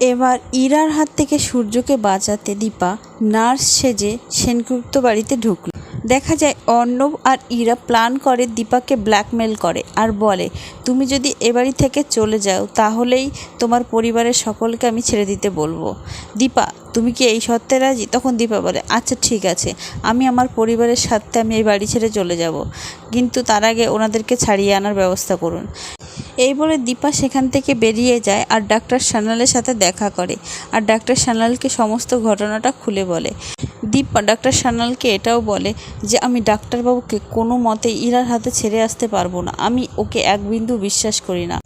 এবার ইরার হাত থেকে সূর্যকে বাঁচাতে দীপা নার্স সেজে সেনগুপ্ত বাড়িতে ঢুকল। দেখা যায় অর্ণব আর ইরা প্ল্যান করে দীপাকে ব্ল্যাকমেল করে আর বলে, তুমি যদি এ বাড়ি থেকে চলে যাও, তাহলেই তোমার পরিবারের সকলকে আমি ছেড়ে দিতে বলব। দীপা, তুমি কি এই সত্ত্বে রাজি? তখন দীপা বলে আচ্ছা ঠিক আছে। আমি আমার পরিবারের সাথে আমি এই বাড়ি ছেড়ে চলে যাব। কিন্তু তার আগে ওনাদেরকে ছাড়িয়ে আনার ব্যবস্থা করুন। এই বলে দীপা সেখান থেকে বেরিয়ে যায় আর ডাক্তার সান্যালের সাথে দেখা করে আর ডাক্তার সান্যালকে সমস্ত ঘটনাটা খুলে বলে। দীপা, ডাক্তার সান্যালকে এটাও বলে যে, আমি ডাক্তারবাবুকে কোনো মতে ইরার হাতে ছেড়ে আসতে পারব না। আমি ওকে এক বিন্দু বিশ্বাস করি না।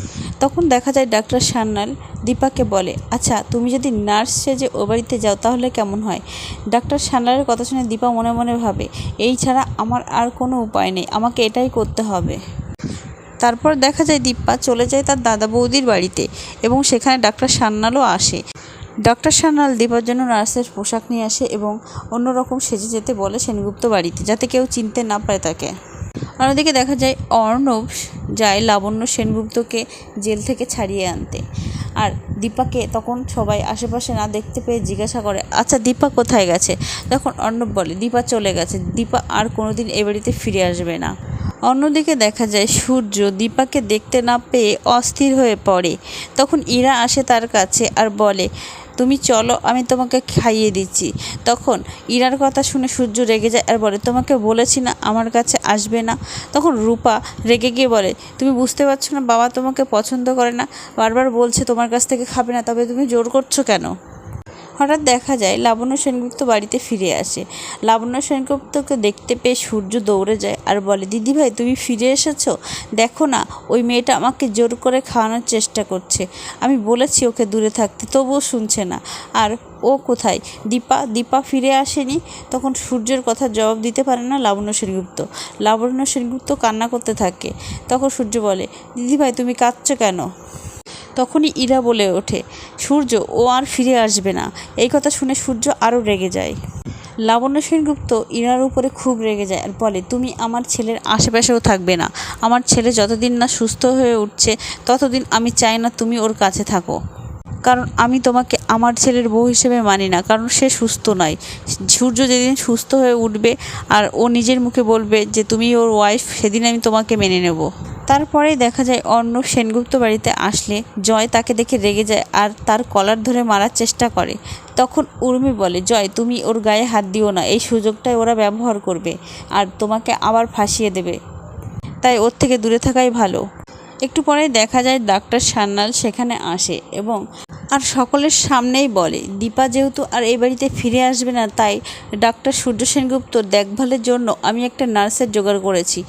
তখন দেখা যায় ডাক্তার সান্যাল দীপাকে বলে আচ্ছা তুমি যদি নার্স সেজে ও বাড়িতে যাও তাহলে কেমন হয়? ডাক্তার সান্যালের কথা শুনে দীপা মনে মনে ভাবে, এই ছাড়া আমার আর কোনো উপায় নেই। আমাকে এটাই করতে হবে। তারপর দেখা যায় দীপ্পা চলে যায় তার দাদা বৌদির বাড়িতে এবং সেখানে ডাক্তার সান্যালও আসে। ডক্টর সান্যাল দীপার জন্য নার্সের পোশাক নিয়ে আসে এবং অন্যরকম সেজে যেতে বলে সেনগুপ্ত বাড়িতে, যাতে কেউ চিনতে না পারে তাকে। অন্যদিকে দেখা যায় অর্ণব যায় লাবণ্য সেনগুপ্তকে জেল থেকে ছাড়িয়ে আনতে। আর দীপাকে তখন সবাই আশেপাশে না দেখতে পেয়ে জিজ্ঞাসা করে আচ্ছা দীপা কোথায় গেছে? তখন অর্ণব বলে, দীপা চলে গেছে। দীপা আর কোনোদিন এ বাড়িতে ফিরে আসবে না। অন্যদিকে দেখা যায়, সূর্য দীপাকে দেখতে না পেয়ে অস্থির হয়ে পড়ে। তখন ইরা আসে তার কাছে আর বলে, তুমি চলো, আমি তোমাকে খাইয়ে দিচ্ছি। তখন ইরার কথা শুনে সূর্য রেগে যায় আর বলে, তোমাকে বলেছি না, আমার কাছে আসবে না। তখন রূপা রেগে গিয়ে বলে, তুমি বুঝতে পারছ না, বাবা তোমাকে পছন্দ করে না, বারবার বলছে তোমার কাছ থেকে খাবে না, তবে তুমি জোর করছ কেন? হঠাৎ দেখা যায় লাবণ্য সেনগুপ্ত বাড়িতে ফিরে আসে। লাবণ্য সেনগুপ্তকে দেখতে পেয়ে সূর্য দৌড়ে যায় আর বলে দিদিভাই তুমি ফিরে এসেছ? দেখো না, ওই মেয়েটা আমাকে জোর করে খাওয়ানোর চেষ্টা করছে। আমি বলেছি ওকে দূরে থাকতে, তবুও শুনছে না। আর ও কোথায়? দীপা দীপা ফিরে আসেনি? তখন সূর্যের কথা জবাব দিতে পারে না লাবণ্য সেনগুপ্ত। লাবণ্য সেনগুপ্ত কান্না করতে থাকে। তখন সূর্য বলে দিদিভাই তুমি কাঁদছো কেন? তখনই ইরা বলে ওঠে, সূর্য, ও আর ফিরে আসবে না। এই কথা শুনে সূর্য আরও রেগে যায়। লাবণ্য সেনগুপ্ত ইরার উপরে খুব রেগে যায় আর বলে, তুমি আমার ছেলের আশেপাশেও থাকবে না। আমার ছেলে যতদিন না সুস্থ হয়ে উঠছে, ততদিন আমি চাই না তুমি ওর কাছে থাকো। কারণ আমি তোমাকে আমার ছেলের বউ হিসেবে মানি না, কারণ সে সুস্থ নয়। সূর্য যেদিন সুস্থ হয়ে উঠবে আর ও নিজের মুখে বলবে যে, তুমি ওর ওয়াইফ সেদিন আমি তোমাকে মেনে নেব। তারপরেই দেখা যায় অর্ণব সেনগুপ্ত বাড়িতে আসলে জয় তাকে দেখে রেগে যায় আর তার কলার ধরে মারার চেষ্টা করে। তখন উর্মি বলে, জয়, তুমি ওর গায়ে হাত দিও না, এই সুযোগটাই ওরা ব্যবহার করবে, আর তোমাকে আবার ফাঁসিয়ে দেবে। তাই ওর থেকে দূরে থাকাই ভালো। একটু পরে দেখা যায় ডাক্তার সান্যাল সেখানে আসে এবং আর সকলের সামনেই বলে, দীপা যেহেতু আর এই বাড়িতে ফিরে আসবে না, তাই ডাক্তার সূর্য সেনগুপ্ত দেখভালের জন্য আমি একটা নার্সের জোগাড় করেছি।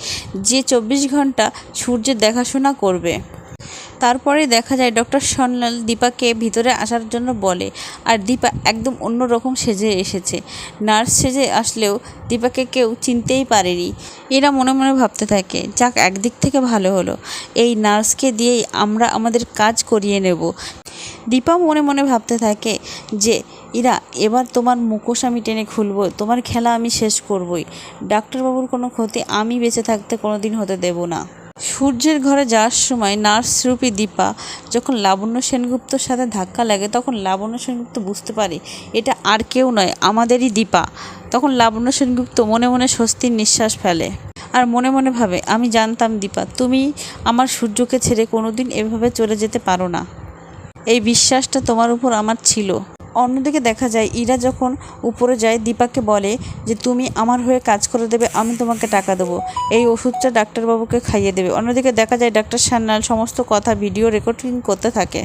যে চব্বিশ ঘণ্টা সূর্যের দেখাশোনা করবে। তারপরে দেখা যায় ডক্টর সন্যাল দীপাকে ভিতরে আসার জন্য বলে, আর দীপা একদম অন্যরকম সেজে এসেছে। নার্স সেজে আসলেও দীপাকে কেউ চিনতেই পারেনি। এরা মনে মনে ভাবতে থাকে, যাক, একদিক থেকে ভালো হলো। এই নার্সকে দিয়েই আমরা আমাদের কাজ করিয়ে নেব। দীপা মনে মনে ভাবতে থাকে যে, ইরা, এবার তোমার মুখোশ আমি টেনে খুলবো, তোমার খেলা আমি শেষ করবই। ডাক্তারবাবুর কোনো ক্ষতি আমি বেঁচে থাকতে কোনো দিন হতে দেব না। সূর্যের ঘরে যাওয়ার সময় নার্স রূপী দীপা যখন লাবণ্য সেনগুপ্তর সাথে ধাক্কা লাগে, তখন লাবণ্য সেনগুপ্ত বুঝতে পারে, এটা আর কেউ নয়, আমাদেরই দীপা। তখন লাবণ্য সেনগুপ্ত মনে মনে স্বস্তির নিঃশ্বাস ফেলে আর মনে মনে ভাবে, আমি জানতাম দীপা, তুমি আমার সূর্যকে ছেড়ে কোনোদিন এভাবে চলে যেতে পারো না। এই বিশ্বাসটা তোমার উপর আমার ছিল। অন্যদিকে দেখা যায়, ইরা যখন উপরে যায় দীপাকে বলে যে, তুমি আমার হয়ে কাজ করে দেবে, আমি তোমাকে টাকা দেবো। এই ওষুধটা ডাক্তারবাবুকে খাইয়ে দেবে। অন্যদিকে দেখা যায়, ডাক্তার সান্যাল সমস্ত কথা ভিডিও রেকর্ডিং করতে থাকে।